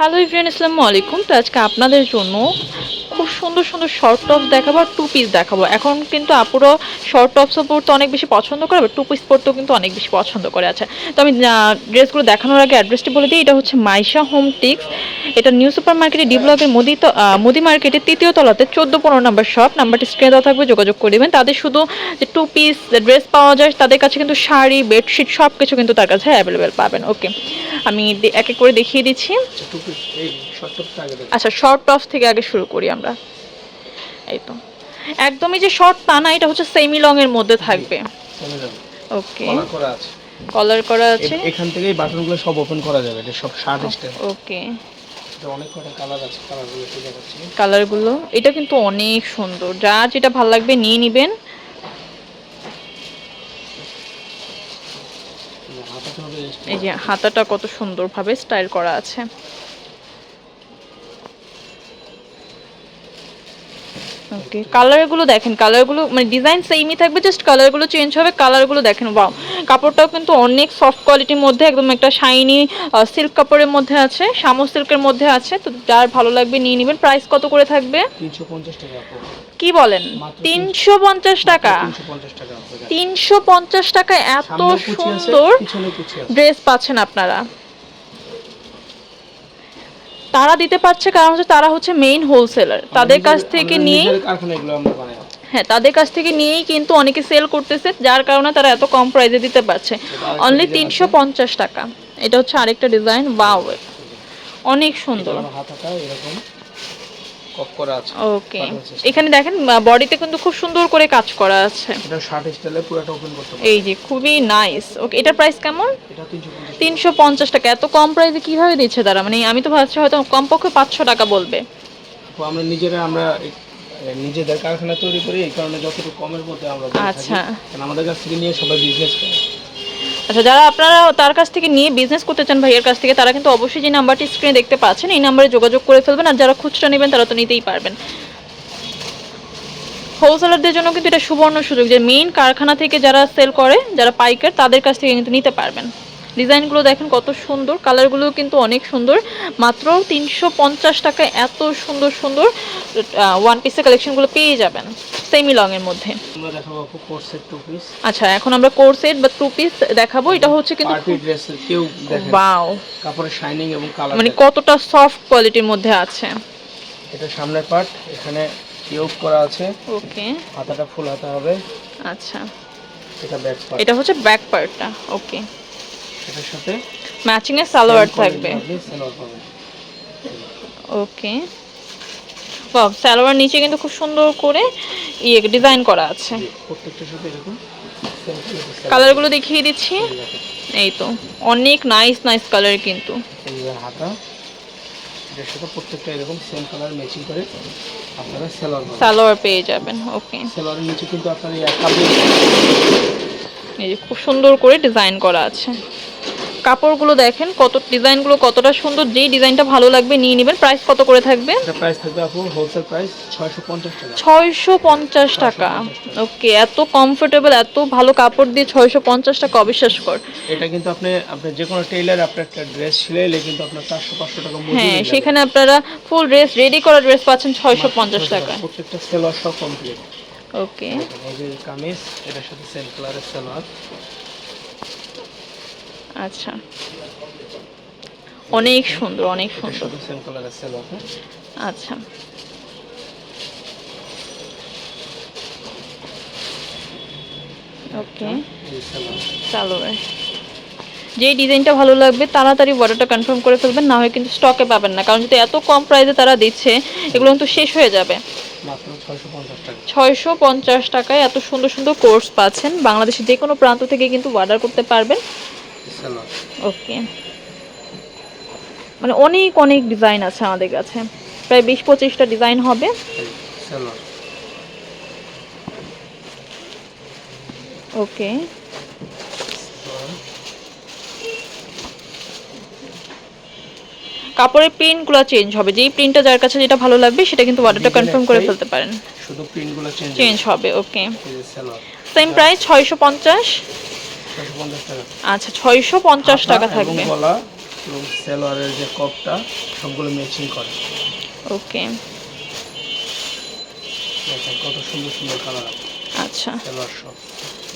Hello Evion আসসালামু আলাইকুম তো আজকে আপনাদের জন্য সুন্দর সুন্দর শর্ট টপস দেখাবো আর টু পিস দেখাবো। এখন কিন্তু আপুরা শর্ট টপসও পরতে অনেক বেশি পছন্দ করে টু পিস পরতেও কিন্তু অনেক বেশি পছন্দ করে আছে। তো আমি ড্রেসগুলো দেখানোর আগে অ্যাড্রেসটি বলে দিই এটা হচ্ছে মাইশা হোম টিক্স এটা নিউ সুপার মার্কেটে ডি ব্লকের মোদি মোদি মার্কেটের তৃতীয় তলাতে চোদ্দ পনেরো নম্বর শপ নাম্বারটি স্ক্রিনে দেওয়া থাকবে যোগাযোগ করে দেবেন তাদের শুধু যে টু পিস ড্রেস পাওয়া যায় তাদের কাছে কিন্তু শাড়ি বেডশিট সব কিছু কিন্তু তার কাছে অ্যাভেলেবেল পাবেন। ওকে আমি এক এক করে দেখিয়ে দিচ্ছি। আচ্ছা শর্ট টপস থেকে আগে শুরু করি আমরা। এই তো। একদমই যে শর্ট তা না এটা হচ্ছে সেমি লং এর মধ্যে থাকবে। ওকে কলার করা আছে। কলার করা আছে। এখান থেকেই বাটনগুলো সব ওপেন করা যাবে এটা সব শার্ট স্টাইল ওকে এটা অনেক কটা কালার আছে কালারগুলো এটা কিন্তু অনেক সুন্দর। যা যেটা ভালো লাগবে নিয়ে নেবেন। এই যে হাতাটা কত সুন্দরভাবে স্টাইল করা আছে। ওকে কালারগুলো দেখেন কালারগুলো মানে ডিজাইন সেমই থাকবে জাস্ট কালারগুলো চেঞ্জ হবে কালারগুলো দেখেন বাও কাপড়টাও কিন্তু অনেক সফট কোয়ালিটির মধ্যে একদম একটা শাইনি সিল্ক কাপড়ের মধ্যে আছে শামো সিল্কের মধ্যে আছে তো যার ভালো লাগবে নিয়ে নেবেন। প্রাইস কত করে থাকবে? কি বলেন? তিনশো পঞ্চাশ টাকা? তিনশো পঞ্চাশ টাকা এত সুন্দর ড্রেস পাচ্ছেন আপনারা। তারা দিতে পারছে কারণ হচ্ছে তারা হচ্ছে মেইন হোলসেলার তাদের কাছ থেকে নিয়ে নিয়েই হ্যাঁ তাদের কাছ থেকে নিয়েই কিন্তু অনেকে সেল করতেছে যার কারণে তারা এত কম প্রাইসে দিতে পারছে। অনলি তিনশো পঞ্চাশ টাকা। এটা হচ্ছে আরেকটা ডিজাইন বাও অনেক সুন্দর। এরকম। কপ করা আছে। ওকে এখানে দেখেন বডিতে কিন্তু খুব সুন্দর করে কাজ করা আছে। এটা শার্ট স্টাইলে পুরোটা ওপেন করতে এই যে খুবই নাইস ওকে এটার প্রাইস কেমন? এটা তিনশো পঞ্চাশ তিনশো পঞ্চাশ টাকা। এত কম প্রাইসে কীভাবে দিচ্ছে? তারা মানে আমি তো ভাবছি হয়তো কমপক্ষে পাঁচশো টাকা বলবে। আমরা নিজেরা আমরা নিজেদের কারখানা তৈরি করি এই কারণে যতটুকু কমের মধ্যে আমরা আচ্ছা। কারণ আমাদের কাছ থেকে নিয়ে সবাই বিজনেস করে। আচ্ছা যারা আপনারা তার কাছ থেকে নিয়ে বিজনেস করতে চান ভাইয়ের কাছ থেকে, তারা কিন্তু অবশ্যই যে নাম্বারটি স্ক্রিনে দেখতে পাচ্ছেন, এই নাম্বারে যোগাযোগ করে ফেলবেন আর যারা খুচরা নেবেন তারা তো নিতেই পারবেন। হোলসেলারদের জন্য কিন্তু এটা সুবর্ণ সুযোগ যে মেইন কারখানা থেকে যারা সেল করে, যারা পাইকার, তাদের কাছ থেকে কিন্তু নিতে পারবেন। ডিজাইনগুলো দেখেন কত সুন্দর কালারগুলো কিন্তু অনেক সুন্দর। মাত্র তিনশো পঞ্চাশ টাকায় এত সুন্দর সুন্দর ওয়ান পিসের কালেকশনগুলো পেয়ে যাবেন সেমি মধ্যে। সেট টু পিস আচ্ছা এখন আমরা কোর সেট বা টু পিস দেখাবো। এটা হচ্ছে কিন্তু বাও কাপড়ের শাইনিং এবং কালার মানে কতটা সফট কোয়ালিটির মধ্যে আছে। এটা সামনের পার্ট এখানে ইয়োগ করা আছে। ওকে হাতাটা ফুল হাতা হবে। আচ্ছা। এটা ব্যাক পার্ট এটা হচ্ছে ব্যাক পার্টটা ওকে এটার সাথে ম্যাচিং এর সালোয়ার থাকবে। ওকে বাহ সালোয়ার নিচে কিন্তু খুব সুন্দর করে ইয়ে ডিজাইন করা আছে। জি, প্রত্যেকটার সাথে এরকম সালোয়ার। কালারগুলো দেখিয়ে দিচ্ছি। এই তো অনেক নাইস নাইস কালার কিন্তু। হাতা এটার সাথে প্রত্যেকটা এরকম সেম কালার ম্যাচিং করে আপনারা সালোয়ার সালোয়ার পেয়ে যাবেন ওকে সালোয়ারের নিচে কিন্তু আপনার এই কাবলি এই যে খুব সুন্দর করে ডিজাইন করা আছে। কাপড়গুলো দেখেন কত ডিজাইনগুলো কতটা সুন্দর যেই ডিজাইনটা ভালো লাগবে নিয়ে নেবেন। প্রাইস কত করে থাকবে? প্রাইস থাকবে আপু হোলসেল প্রাইস ছয়শো পঞ্চাশ টাকা। ছয়শো পঞ্চাশ টাকা। ওকে এত কমফোর্টেবল এত ভালো কাপড় দিয়ে ছয়শো পঞ্চাশ টাকা অবিশ্বাস কর। এটা কিন্তু আপনি আপনি যে কোনো টেইলার আপনার একটা ড্রেস সিলাইলে কিন্তু আপনার চারশো পাঁচশো টাকা মজুরি হ্যাঁ সেখানে আপনারা ফুল ড্রেস রেডি করা ড্রেস পাচ্ছেন ছয়শো পঞ্চাশ টাকা। প্রত্যেকটা সেলোয়ার সব কমপ্লিট ওকে। এই যে কামিজ এটার সাথে সেম কালারের সেলোয়ার আচ্ছা। অনেক সুন্দর অনেক সুন্দর। আচ্ছা। ওকে। সেলোয়ার যেই ডিজাইনটা ভালো লাগবে তাড়াতাড়ি অর্ডারটা কনফার্ম করে ফেলবেন না হয় কিন্তু স্টকে পাবেন না। কারণ যদি এত কম প্রাইসে তারা দিচ্ছে এগুলো কিন্তু শেষ হয়ে যাবে। ছয়শো পঞ্চাশ টাকায় এত সুন্দর সুন্দর কোর্স পাচ্ছেন। বাংলাদেশের যে কোনো প্রান্ত থেকে কিন্তু অর্ডার করতে পারবেন। ওকে মানে অনেক অনেক ডিজাইন আছে আমাদের কাছে। প্রায় বিশ পঁচিশটা ডিজাইন হবে। ওকে কাপড়ের প্রিন্টগুলো চেঞ্জ হবে। যেই প্রিন্টটা যার কাছে যেটা ভালো লাগবে সেটা কিন্তু অর্ডারটা কনফার্ম করে ফেলতে পারেন। শুধু প্রিন্টগুলো চেঞ্জ হবে? ওকে সেম প্রাইস ছয়শো পঞ্চাশ। আচ্ছা ছয়শো পঞ্চাশ টাকা থাকবে। গলা এবং সেলোয়ারের যে কপটা সবগুলো ম্যাচিং করে। ওকে। কত সুন্দর সুন্দর কালার আচ্ছা। সেলোয়ার সব।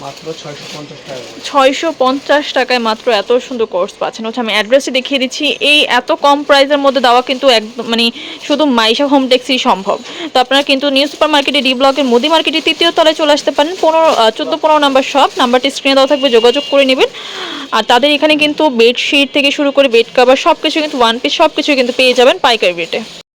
মাত্র ছয়শো পঞ্চাশ টাকা করে। ছয়শো পঞ্চাশ টাকায় মাত্র এত সুন্দর কোর্স পাচ্ছেন। হচ্ছে আমি অ্যাড্রেসে দেখিয়ে দিচ্ছি, এই এত কম প্রাইসের মধ্যে দেওয়া কিন্তু একদম মানে শুধু মাইশা হোম টেক্সই সম্ভব। তো আপনারা কিন্তু নিউ সুপার মার্কেটে ডি ব্লকের মুদি মার্কেটের তৃতীয় তলায় চলে আসতে পারেন। পনেরো চোদ্দ, পনেরো নাম্বার শপ নাম্বারটি স্ক্রিনে দেওয়া থাকবে, যোগাযোগ করে নেবেন। আর তাদের এখানে কিন্তু বেডশিট থেকে শুরু করে বেড কাভার সব কিছু কিন্তু ওয়ান পিস সব কিছু কিন্তু পেয়ে যাবেন পাইকারি রেটে